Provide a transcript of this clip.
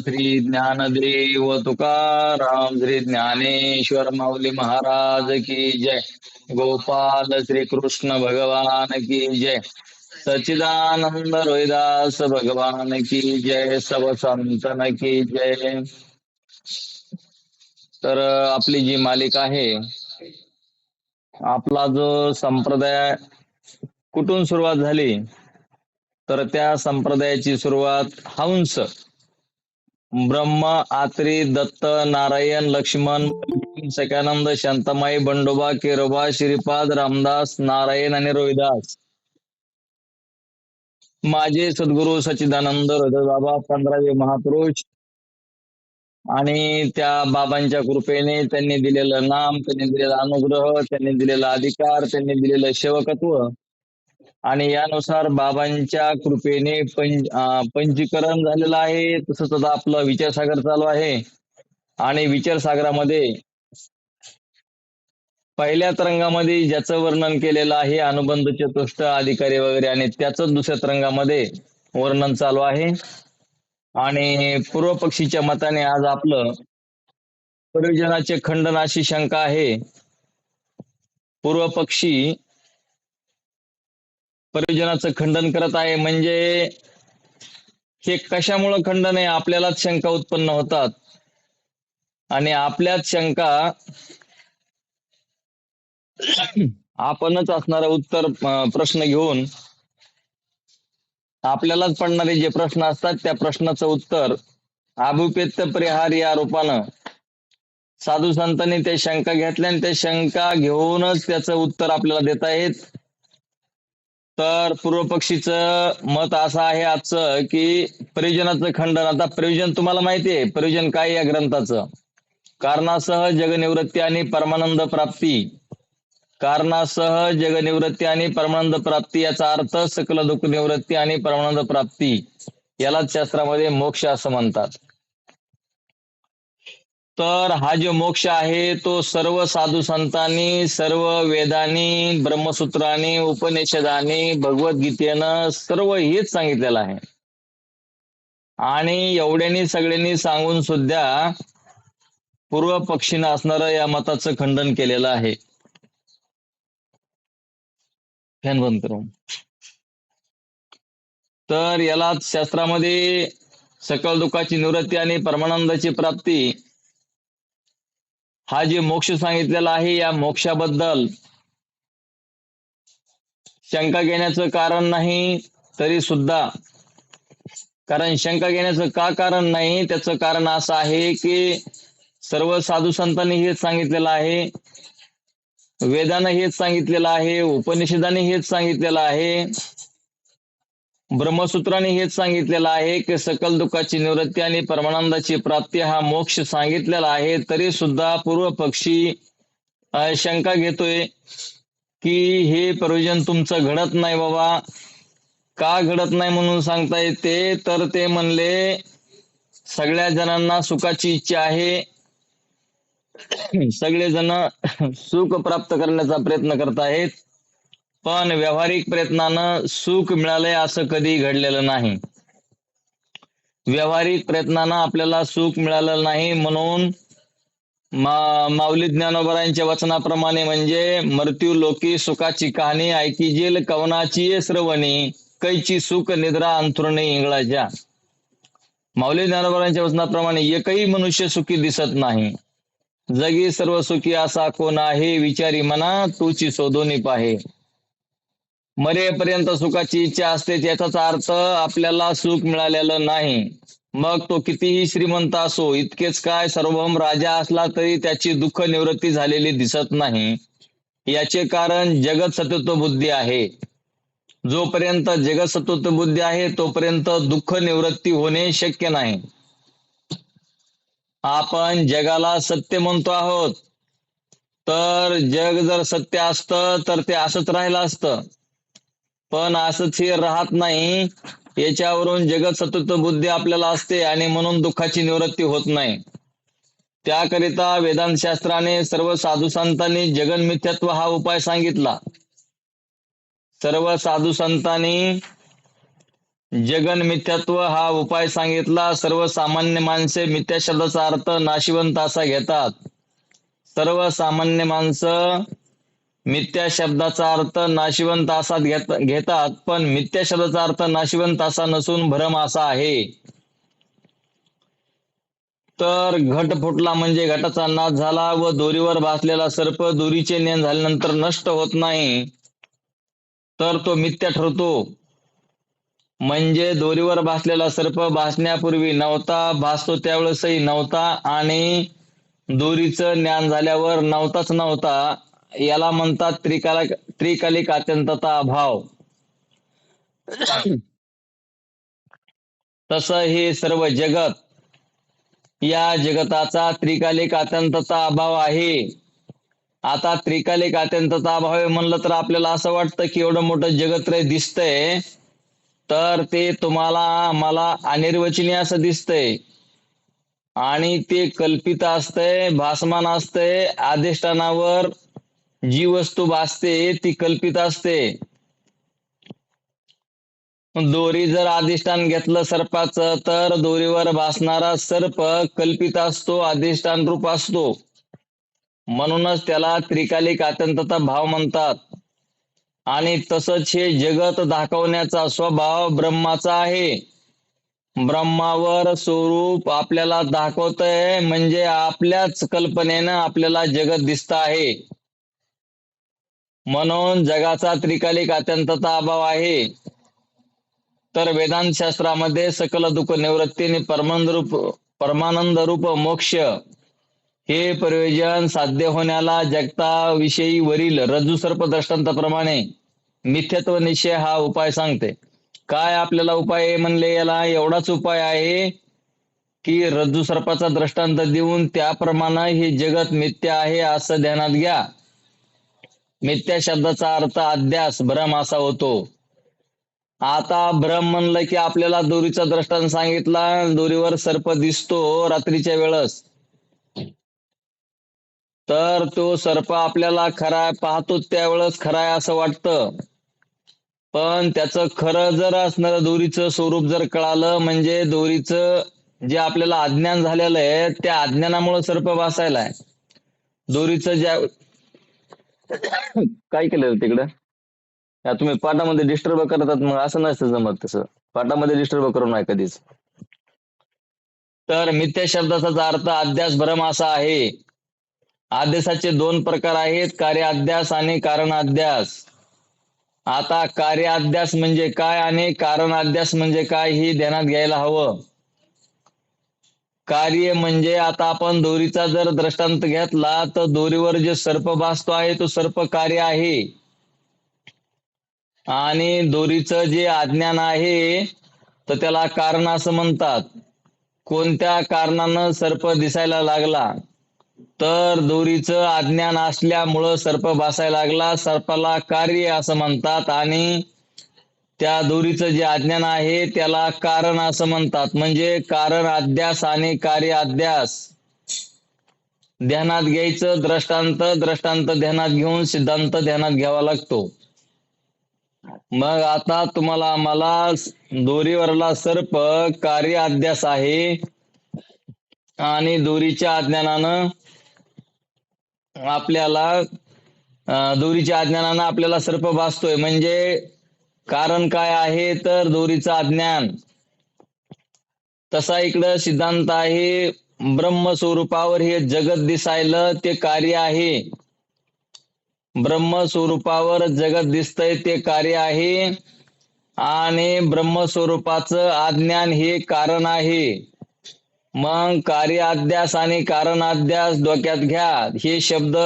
श्री ज्ञानदेव तुकाराम श्री ज्ञानेश्वर माऊली महाराज की जय. गोपाल श्री कृष्ण भगवान की जय. सचिदानंद रोहिदास भगवान की जय. सब संतन की जय. तर आपली जी मालिका आहे आपला जो संप्रदाय कुठून सुरुवात झाली तर त्या संप्रदायाची सुरुवात हंस ब्रह्म आत्री दत्त नारायण लक्ष्मण सकानंद शांतमाई बंडोबा केरोबा श्रीपाद रामदास नारायण आणि रोहिदास. माझे सद्गुरू सच्चिदानंद बाबा पंधरावे महापुरुष आणि त्या बाबांच्या कृपेने त्यांनी दिलेलं नाम त्यांनी दिलेला अनुग्रह त्यांनी दिलेला अधिकार त्यांनी दिलेलं सेवकत्व आणि यानुसार बाबांच्या कृपेने पंच पंचीकरण झालेलं आहे. तसंच आता आपलं विचारसागर चालू आहे. आणि विचारसागरामध्ये पहिल्या तरंगामध्ये ज्याचं वर्णन केलेलं आहे अनुबंध चतुष्ट अधिकारी वगैरे आणि त्याच दुसऱ्या तरंगामध्ये वर्णन चालू आहे. आणि पूर्व पक्षीच्या मताने आज आपलं प्रयोजनाचे खंडनाशी शंका आहे. पूर्व पक्षी परिजनाचं खंडन करत आहे. म्हणजे हे कशामुळं खंडन आहे? आपल्यालाच शंका उत्पन्न होतात. आणि आपल्याच शंका आपणच असणारं उत्तर प्रश्न घेऊन आपल्यालाच पडणारे जे प्रश्न असतात त्या प्रश्नाचं उत्तर आभुपेत्य परिहार या रूपानं साधू संतांनी ते शंका घेतल्या आणि ते शंका घेऊनच त्याचं उत्तर आपल्याला देत आहेत. तर पूर्वपक्षीच मत असं आहे आजचं की प्रयोजनाचं खंडन. आता प्रयोजन तुम्हाला माहिती आहे प्रयोजन काय या ग्रंथाचं? कारणासह जगनिवृत्ती आणि परमानंद प्राप्ती. कारणासह जगनिवृत्ती आणि परमानंद प्राप्ती याचा अर्थ सकल दुःख निवृत्ती आणि परमानंद प्राप्ती. यालाच शास्त्रामध्ये मोक्ष असं म्हणतात. तर हा जो मोक्ष आहे तो सर्व साधू संतांनी सर्व वेदांनी ब्रह्मसूत्रांनी उपनिषदांनी भगवद्गीतेनं सर्व हेच सांगितलेलं आहे. आणि एवढ्यांनी सगळ्यांनी सांगून सुद्धा पूर्व पक्षीनं असणारं या मताचं खंडन केलेलं आहे. फॅन बंद करू तर याला शास्त्रामध्ये सकल दुःखाची निवृत्ती आणि परमानंदाची प्राप्ती हा जे मोक्ष सांगितलेला आहे या मोक्षाबद्दल शंका घेण्याचं कारण नाही तरी सुद्धा. कारण शंका घेण्याचं का कारण नाही त्याचं कारण असं आहे की सर्व साधू संतांनी हेच सांगितलेलं आहे. वेदानं हेच सांगितलेलं आहे उपनिषदाने हेच सांगितलेलं आहे. ब्रह्मसूत्राने हेच सांगितलेलं आहे की सकल दुःखाची निवृत्ती आणि परमानंदाची प्राप्ती हा मोक्ष सांगितलेला आहे. तरी सुद्धा पूर्व पक्षी शंका घेतोय की हे प्रयोजन तुमचं घडत नाही बाबा. का घडत नाही म्हणून सांगता येते. तर ते म्हणले सगळ्या जणांना सुखाची इच्छा आहे. सगळेजण सुख प्राप्त करण्याचा प्रयत्न करत आहेत. पण व्यावहारिक प्रयत्नानं सुख मिळालंय असं कधी घडलेलं नाही. व्यावहारिक प्रयत्नानं आपल्याला सुख मिळालं नाही म्हणून मा माऊली ज्ञानोबरांच्या वचनाप्रमाणे म्हणजे मृत्यू लोकी सुखाची कहाणी ऐकीजेल कवनाची श्रवणी कैची सुख निद्रा अंथरुणे इंगळाच्या माऊली ज्ञानोबरांच्या वचनाप्रमाणे एकही मनुष्य सुखी दिसत नाही. जगी सर्व सुखी असा कोण आहे? विचारी मना तुची शोधून पाहे. मरेपर्यंत सुखाची इच्छा असते त्याचाच अर्थ आपल्याला सुख मिळालेलं नाही. मग तो कितीही श्रीमंत असो इतकेच काय सर्वम राजा असला तरी त्याची दुःख निवृत्ती झालेली दिसत नाही. याचे कारण जगत सतत्व बुद्धी आहे. जोपर्यंत जगत सतत्व बुद्धी आहे तोपर्यंत दुःख निवृत्ती होणे शक्य नाही. आपण जगाला सत्य म्हणतो आहोत. तर जग जर सत्य असतं तर ते असंच राहिलं असतं. पण असं हे राहत नाही. याच्यावरून जगत सतत बुद्धी आपल्याला असते आणि म्हणून दुःखाची निवृत्ती होत नाही. त्याकरिता वेदांत शास्त्राने सर्व साधू संतांनी जगन मिथ्यत्व हा उपाय सांगितला. सर्व साधू संतांनी जगन मिथ्यत्व हा उपाय सांगितला. सर्वसामान्य माणसे मिथ्या शब्दाचा अर्थ नाशिवंत असा घेतात. सर्वसामान्य माणसं मिथ्या शब्दाचा अर्थ नाशिवंत असा घेतात पण मिथ्या शब्दाचा अर्थ नाशिवंत असा नसून भ्रम असा आहे. तर घट फुटला म्हणजे घटाचा नाश झाला व दोरीवर भासलेला सर्प दोरीचे नेण झाल्यानंतर नष्ट होत नाही. तर तो मिथ्या ठरतो. म्हणजे दोरीवर भासलेला सर्प भासण्यापूर्वी नव्हता भासतो त्यावेळेसही नव्हता आणि दोरीचं ज्ञान झाल्यावर नव्हताच नव्हता. याला म्हणतात त्रिकाला त्रिकालिक अत्यंतता अभाव. तस हे सर्व जगत या जगताचा त्रिकालिक अत्यंतता अभाव आहे. आता त्रिकालिक अत्यंतता अभाव आहे म्हणलं तर आपल्याला असं वाटतं की एवढं मोठं जगत्रय दिसतंय तर ते तुम्हाला मला अनिर्वचनीय असं दिसतंय. आणि ते कल्पित असतंय भासमान असतंय अधिष्ठानावर जी वस्तू भासते ती कल्पित असते. दोरी जर अधिष्ठान घेतलं सर्पाचं तर दोरीवर भासणारा सर्प कल्पित असतो अधिष्ठान रूप असतो. म्हणूनच त्याला त्रिकालिक अत्यंतता भाव म्हणतात. आणि तसंच हे जगत दाखवण्याचा स्वभाव ब्रह्माचा आहे. ब्रह्मावर स्वरूप आपल्याला दाखवतंय म्हणजे आपल्याच कल्पनेनं आपल्याला जगत दिसत आहे. म्हणून जगाचा त्रिकालिक अत्यंतता अभाव आहे. तर वेदांत शास्त्रामध्ये सकल दुःख निवृत्तीने परमानंद रूप परमानंद रूप मोक्ष हे प्रयोजन साध्य होण्याला जगताविषयी वरील रज्जू सर्प दृष्टांताप्रमाणे मिथ्यत्व निश्चय हा उपाय सांगते. काय आपल्याला उपाय म्हणले याला? एवढाच उपाय आहे की रज्जू सर्पाचा दृष्टांत देऊन त्याप्रमाणे हे जगत मिथ्य आहे असं ध्यानात घ्या. मिथ्या शब्दाचा अर्थ अध्यास भ्रम असा होतो. आता भ्रम म्हणलं की आपल्याला दोरीचा दृष्टांत सांगितला दोरीवर सर्प दिसतो रात्रीच्या वेळेस. तर तो सर्प आपल्याला खरा पाहतो त्यावेळेस खरा आहे असं वाटतं. पण त्याचं खरं जर असणार दोरीचं स्वरूप जर कळालं म्हणजे दोरीचं जे आपल्याला अज्ञान झालेलं आहे त्या अज्ञानामुळे सर्प बसायला आहे. दोरीचं ज्या काय केलं तिकडं? या तुम्ही पाठामध्ये डिस्टर्ब करतात मग असं नसतं जमत तसं. पाठामध्ये डिस्टर्ब करू नये कधीच. तर मिथ्या शब्दाचा अर्थ अध्यास भ्रम असा आहे. आदेशाचे दोन प्रकार आहेत कार्य अध्यास आणि कारण अध्यास आता कार्य अध्यास म्हणजे काय आणि कारण अध्यास म्हणजे काय ही ध्यानात घ्यायला हवं. कार्य म्हणजे आता आपण दोरीचा जर दृष्टांत घेतला तर दोरीवर जे सर्प भासतो आहे तो सर्प कार्य आहे. आणि दोरीचं जे अज्ञान आहे तर त्याला कारण असं म्हणतात. कोणत्या कारणानं सर्प दिसायला लागला? तर दोरीचं अज्ञान असल्यामुळं सर्प भासायला लागला. सर्पाला कार्य असं म्हणतात. आणि त्या दोरीचं जे अज्ञान आहे त्याला कारण असं म्हणतात. म्हणजे कारण अध्यास आणि कार्य अध्यास. ध्यानात घ्यायचं दृष्टांत दृष्टांत ध्यानात घेऊन सिद्धांत ध्यानात घ्यावा लागतो. मग आता तुम्हाला आम्हाला दोरीवरला सर्प कार्य अध्यास आहे आणि दोरीच्या अज्ञानानं आपल्याला दोरीच्या अज्ञानानं आपल्याला सर्प भासतोय. म्हणजे कारण काय आहे तर दोरीचं अज्ञान. तसा इकडं सिद्धांत आहे ब्रह्म स्वरूपावर हे जगत दिसायलं ते कार्य आहे. ब्रह्म स्वरूपावर जगत दिसतंय ते कार्य आहे आणि ब्रह्म स्वरूपाचं अज्ञान हे कारण आहे. मग कार्य अध्यास आणि कारण अध्यास डोक्यात घ्या. हे शब्द